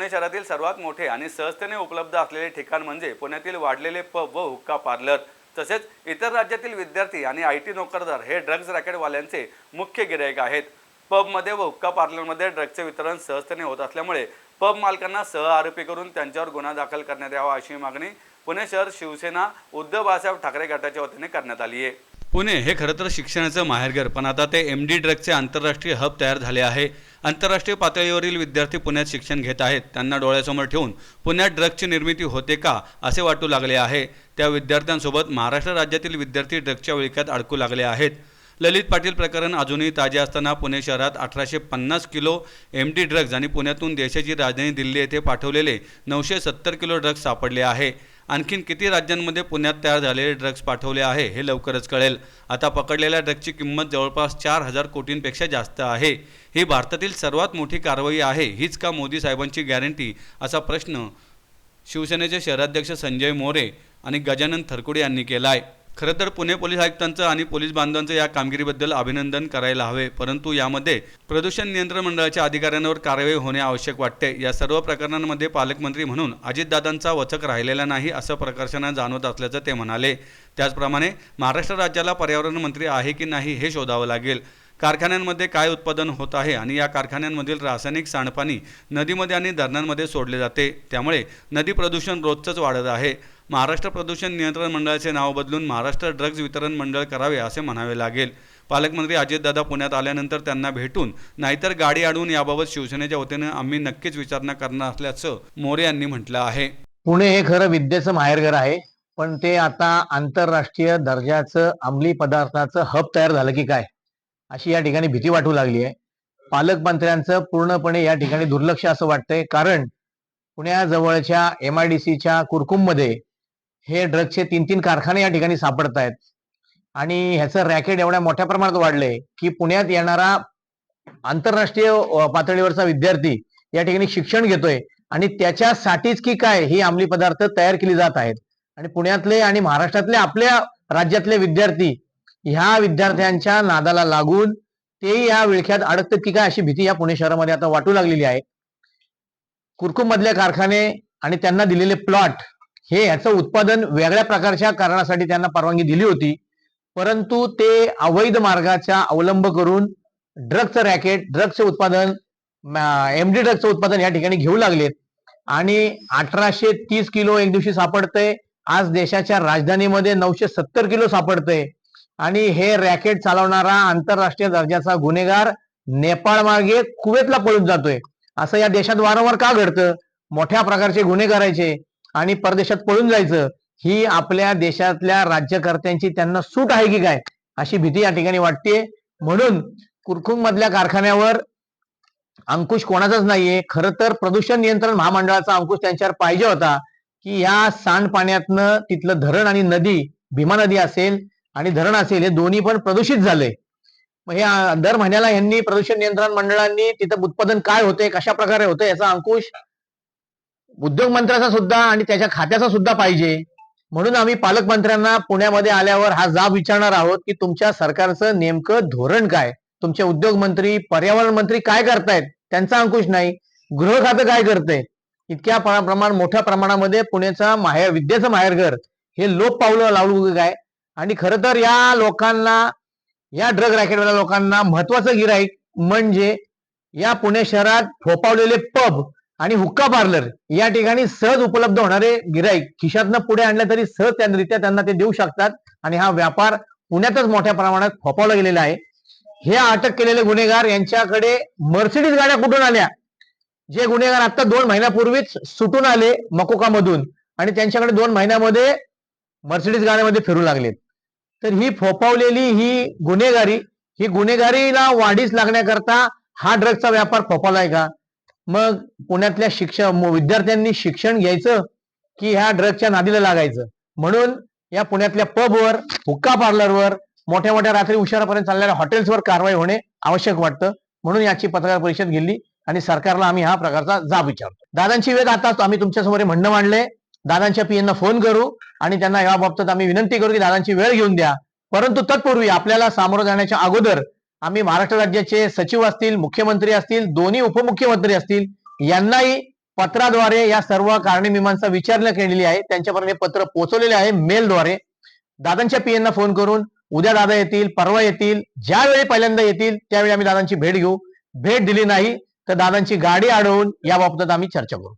पुणे शहरातील सर्वात मोठे आणि सहजतेने उपलब्ध असलेले ठिकाण म्हणजे पुण्यातील वाढलेले पब व हुक्का पार्लर. तसेच इतर राज्यातील विद्यार्थी आणि आय टी नोकरदार हे ड्रग्ज रॅकेटवाल्यांचे मुख्य गिरायक आहेत. पबमध्ये व हुक्का पार्लरमध्ये ड्रग्जचे वितरण सहजतेने होत असल्यामुळे पब मालकांना सह आरोपी करून त्यांच्यावर गुन्हा दाखल करण्यात यावा अशी मागणी पुणे शहर शिवसेना उद्धव बाळासाहेब ठाकरे गटाच्या वतीने करण्यात आली आहे. पुणे हे खरं तर शिक्षणाचं माहेरघर पण आता ते एम डी ड्रग्जचे आंतरराष्ट्रीय हब तयार झाले आहे. आंतरराष्ट्रीय पातळीवरील विद्यार्थी पुण्यात शिक्षण घेत आहेत. त्यांना डोळ्यासमोर ठेवून पुण्यात ड्रग्जची निर्मिती होते का असे वाटू लागले आहे. त्या विद्यार्थ्यांसोबत महाराष्ट्र राज्यातील विद्यार्थी ड्रग्जच्या विळख्यात अडकू लागले आहेत. ललित पाटील प्रकरण अजूनही ताजे असताना पुणे शहरात अठराशे पन्नास किलो एम डी ड्रग्ज आणि पुण्यातून देशाची राजधानी दिल्ली येथे पाठवलेले नऊशे सत्तर किलो ड्रग्ज सापडले आहे. आणखीन किती राज्यांमध्ये पुण्यात तयार झालेले ड्रग्ज पाठवले आहे हे लवकरच कळेल. आता पकडलेल्या ड्रग्जची किंमत जवळपास चार हजार कोटींपेक्षा जास्त आहे. ही भारतातील सर्वात मोठी कारवाई आहे हीच का मोदी साहेबांची गॅरंटी असा प्रश्न शिवसेनेचे शहराध्यक्ष संजय मोरे आणि गजानन थरकुडे यांनी केला आहे खरं तर पुणे पोलीस आयुक्तांचं आणि पोलीस बांधवांचं या कामगिरीबद्दल अभिनंदन करायला हवे परंतु यामध्ये प्रदूषण नियंत्रण मंडळाच्या अधिकाऱ्यांवर कारवाई होणे आवश्यक वाटते. या सर्व प्रकरणांमध्ये पालकमंत्री म्हणून अजितदादांचा वचक राहिलेला नाही असं प्रकर्षानं जाणवत असल्याचं ते म्हणाले. त्याचप्रमाणे महाराष्ट्र राज्याला पर्यावरण मंत्री आहे की नाही हे शोधावं लागेल. कारखान्यांमध्ये काय उत्पादन होत आहे आणि या कारखान्यांमधील रासायनिक सांडपाणी नदीमध्ये आणि धरणांमध्ये सोडले जाते. त्यामुळे नदी प्रदूषण रोजचंच वाढत आहे. महाराष्ट्र प्रदूषण नियंत्रण मंडळाचे नाव बदलून महाराष्ट्र ड्रग्ज वितरण मंडळ करावे असे म्हणावे लागेल. पालकमंत्री अजितदादा पुण्यात आल्यानंतर त्यांना भेटून नाहीतर गाडी अडवून याबाबत शिवसेनेच्या वतीनं आम्ही नक्कीच विचारणा करणार असल्याचं मोरे यांनी म्हटलं आहे. पुणे हे खरं विद्येचं माहेरघर आहे पण ते आता आंतरराष्ट्रीय दर्जाचं अंमली पदार्थाचं हब तयार झालं की काय? अशी या ठिकाणी भीती वाटू लागली आहे. पालकमंत्र्यांचं पूर्णपणे या ठिकाणी दुर्लक्ष असं वाटतंय कारण पुण्याजवळच्या एम आय डी सीच्या कुरकुममध्ये हे ड्रग्सचे तीन तीन कारखाने या ठिकाणी सापडत आहेत आणि ह्याचं रॅकेट एवढ्या मोठ्या प्रमाणात वाढलंय की पुण्यात येणारा आंतरराष्ट्रीय पातळीवरचा विद्यार्थी या ठिकाणी शिक्षण घेतोय. आणि त्याच्यासाठीच की काय ही अंमली पदार्थ तयार केली जात आहेत. आणि पुण्यातले आणि महाराष्ट्रातले आपल्या राज्यातले विद्यार्थी ह्या विद्यार्थ्यांच्या नादाला लागून ते या विळख्यात अडकतात की काय अशी भीती या पुणे शहरामध्ये आता वाटू लागलेली आहे. कुरकुम मधले कारखाने आणि त्यांना दिलेले प्लॉट हे याचं उत्पादन वेगळ्या प्रकारच्या कारणासाठी त्यांना परवानगी दिली होती. परंतु ते अवैध मार्गाचा अवलंब करून ड्रगचं रॅकेट ड्रग्जचं उत्पादन एमडी ड्रगचं उत्पादन या ठिकाणी घेऊ लागलेत आणि अठराशे तीस किलो एक दिवशी सापडतंय. आज देशाच्या राजधानीमध्ये नऊशे सत्तर किलो सापडतंय. आणि हे रॅकेट चालवणारा आंतरराष्ट्रीय दर्जाचा गुन्हेगार नेपाळ मार्गे कुवेतला पळून जातोय. असं या देशात वारंवार का घडतं? मोठ्या प्रकारचे गुन्हे करायचे आणि परदेशात पळून जायचं ही आपल्या देशातल्या राज्यकर्त्यांची त्यांना सूट आहे की काय अशी भीती या ठिकाणी वाटते म्हणून कुरकुम मधल्या कारखान्यावर अंकुश कोणाचाच नाहीये. खरं तर प्रदूषण नियंत्रण महामंडळाचा अंकुश त्यांच्यावर पाहिजे होता की या सांडपाण्यातनं तिथलं धरण आणि नदी भीमा नदी असेल आणि धरण असेल हे दोन्ही पण प्रदूषित झाले. मग हे दर महिन्याला यांनी प्रदूषण नियंत्रण मंडळांनी तिथं उत्पादन काय होते कशा प्रकारे होते याचा अंकुश उद्योग मंत्र्याचा सुद्धा आणि त्याच्या खात्याचा सुद्धा पाहिजे. म्हणून आम्ही पालकमंत्र्यांना पुण्यामध्ये आल्यावर हा जाब विचारणार आहोत की तुमच्या सरकारचं नेमकं धोरण काय? तुमचे उद्योग मंत्री पर्यावरण मंत्री काय करतायत? त्यांचा अंकुश नाही. गृह खातं काय करतंय? इतक्या प्रमाण मोठ्या प्रमाणामध्ये पुण्याचा माहेर विद्येचं माहेरघर हे लोप पावलं लावलं काय? आणि खरं तर या लोकांना या ड्रग रॅकेटवाल्या लोकांना महत्वाचं गिराईक म्हणजे या पुणे शहरात फोपावलेले पब आणि हुक्का पार्लर या ठिकाणी सहज उपलब्ध होणारे गिराईक खिशातनं पुढे आणले तरी सहज त्यांरित्या त्यांना ते देऊ शकतात. आणि हा व्यापार पुण्यातच मोठ्या प्रमाणात फोपावला गेलेला आहे. हे अटक केलेले गुन्हेगार यांच्याकडे मर्सिडीज गाड्या कुठून आल्या? जे गुन्हेगार आता दोन महिन्यापूर्वीच सुटून आले मकोकामधून. आणि त्यांच्याकडे दोन महिन्यामध्ये मर्सिडीज गाड्यामध्ये फिरू लागलेत. तर ही फोपावलेली ही गुन्हेगारी ही गुन्हेगारीला वाढीस लागण्याकरता हा ड्रगचा व्यापार फोपावलाय का? मग पुण्यातल्या शिक्षण विद्यार्थ्यांनी शिक्षण घ्यायचं की ह्या ड्रगच्या नादीला लागायचं? म्हणून या पुण्यातल्या पबवर हुक्का पार्लरवर मोठ्या मोठ्या रात्री उशिरापर्यंत चालणाऱ्या हॉटेल्सवर कारवाई होणे आवश्यक वाटतं. म्हणून याची पत्रकार परिषद घेतली आणि सरकारला आम्ही हा प्रकारचा जाब विचारतो. दादांची वेळ आता आम्ही तुमच्यासमोर म्हणणं मांडले दादांच्या पीएंना फोन करू आणि त्यांना याबाबतीत आम्ही विनंती करू की दादांची वेळ घेऊन द्या. परंतु तत्पूर्वी आपल्याला सामोरं जाण्याच्या अगोदर आम्ही महाराष्ट्र राज्याचे सचिव असतील मुख्यमंत्री असतील दोन्ही उपमुख्यमंत्री असतील यांनाही पत्राद्वारे या सर्व कारणे विचारणा केलेली आहे. त्यांच्यापर्यंत हे पत्र पोहोचवलेले आहे मेलद्वारे. दादांच्या पीएंना फोन करून उद्या दादा येतील परवा येतील ज्यावेळी पहिल्यांदा येतील त्यावेळी आम्ही दादांची भेट घेऊ. भेट दिली नाही तर दादांची गाडी अडवून याबाबत आम्ही चर्चा करू.